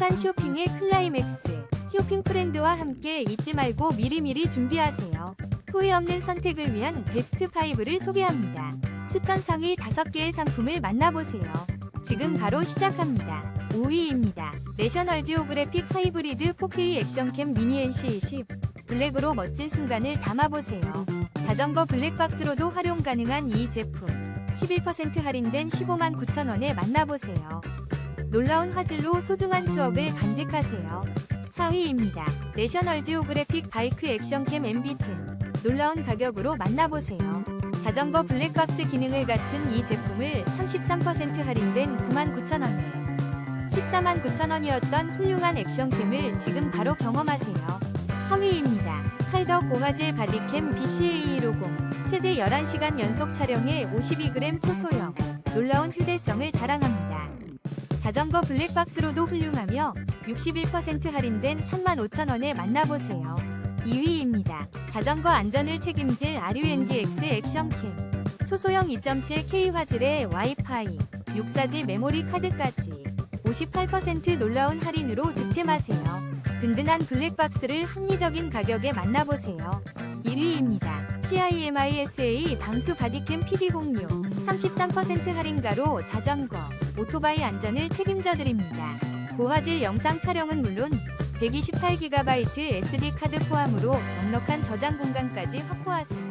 행복한 쇼핑의 클라이맥스. 쇼핑 프렌드와 함께 잊지 말고 미리미리 준비하세요. 후회 없는 선택을 위한 베스트 5를 소개합니다. 추천 상위 5개의 상품을 만나보세요. 지금 바로 시작합니다. 5위입니다. 내셔널 지오그래픽 하이브리드 4K 액션캠 미니 NC20 블랙으로 멋진 순간을 담아보세요. 자전거 블랙박스로도 활용 가능한 이 제품 11% 할인된 15만 9천원에 만나보세요. 놀라운 화질로 소중한 추억을 간직하세요. 4위입니다. 내셔널 지오그래픽 바이크 액션캠 MB10 놀라운 가격으로 만나보세요. 자전거 블랙박스 기능을 갖춘 이 제품을 33% 할인된 99,000원에 149,000원이었던 훌륭한 액션캠을 지금 바로 경험하세요. 3위입니다. 칼더 고화질 바디캠 BCA150 최대 11시간 연속 촬영에 52g 초소형 놀라운 휴대성을 자랑합니다. 자전거 블랙박스로도 훌륭하며 61% 할인된 35,000원에 만나보세요. 2위입니다. 자전거 안전을 책임질 RUNDX 액션캠 초소형 2.7K 화질의 와이파이 6사지 메모리 카드까지 58% 놀라운 할인으로 득템하세요. 든든한 블랙박스를 합리적인 가격에 만나보세요. 1위입니다. CIMISA 방수 바디캠 PD06 33% 할인가로 자전거, 오토바이 안전을 책임져 드립니다. 고화질 영상 촬영은 물론 128GB SD 카드 포함으로 넉넉한 저장 공간까지 확보하세요.